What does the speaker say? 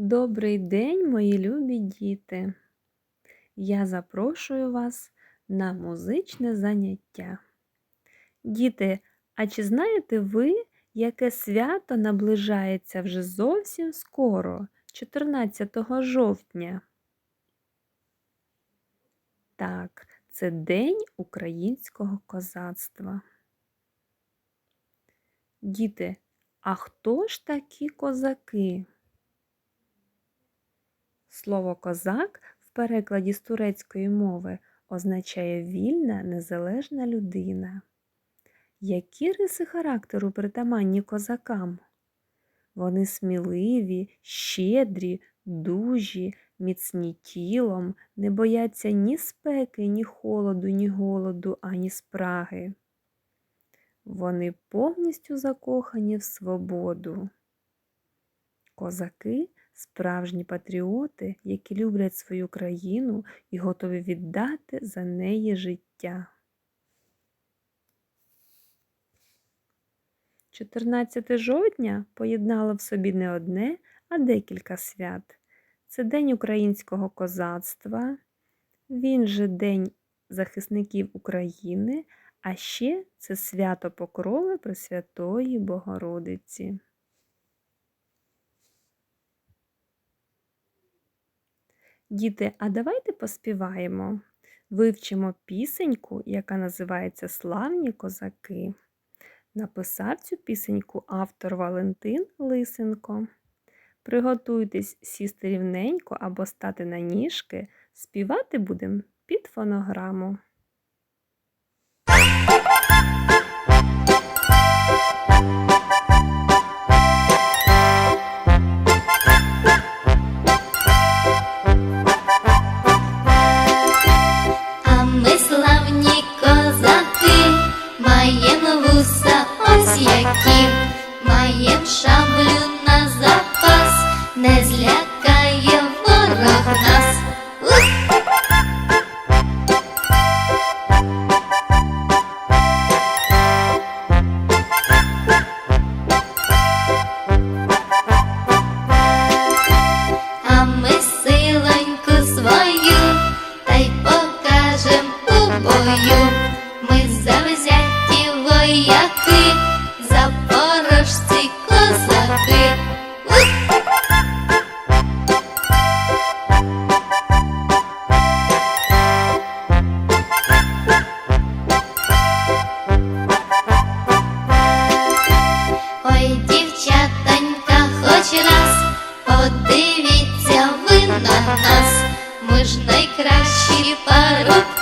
Добрий день, мої любі діти! Я запрошую вас на музичне заняття. Діти, а чи знаєте ви, яке свято наближається вже зовсім скоро, 14 жовтня? Так, це День українського козацтва. Діти, а хто ж такі козаки? Слово козак в перекладі з турецької мови означає вільна, незалежна людина. Які риси характеру притаманні козакам? Вони сміливі, щедрі, дужі, міцні тілом, не бояться ні спеки, ні холоду, ні голоду, ані спраги. Вони повністю закохані в свободу. Козаки справжні патріоти, які люблять свою країну і готові віддати за неї життя. 14 жовтня поєднало в собі не одне, а декілька свят. Це День українського козацтва, він же День захисників України, а ще це свято Покрови Пресвятої Богородиці. Діти, а давайте поспіваємо. Вивчимо пісеньку, яка називається Славні козаки. Написав цю пісеньку автор Валентин Лисенко. Приготуйтесь сісти рівненько або стати на ніжки, співати будемо під фонограму. вояки, запорожці козаки. Ух! Ой, дівчатонька, хоч раз подивіться ви на нас, ми ж найкращі парубки,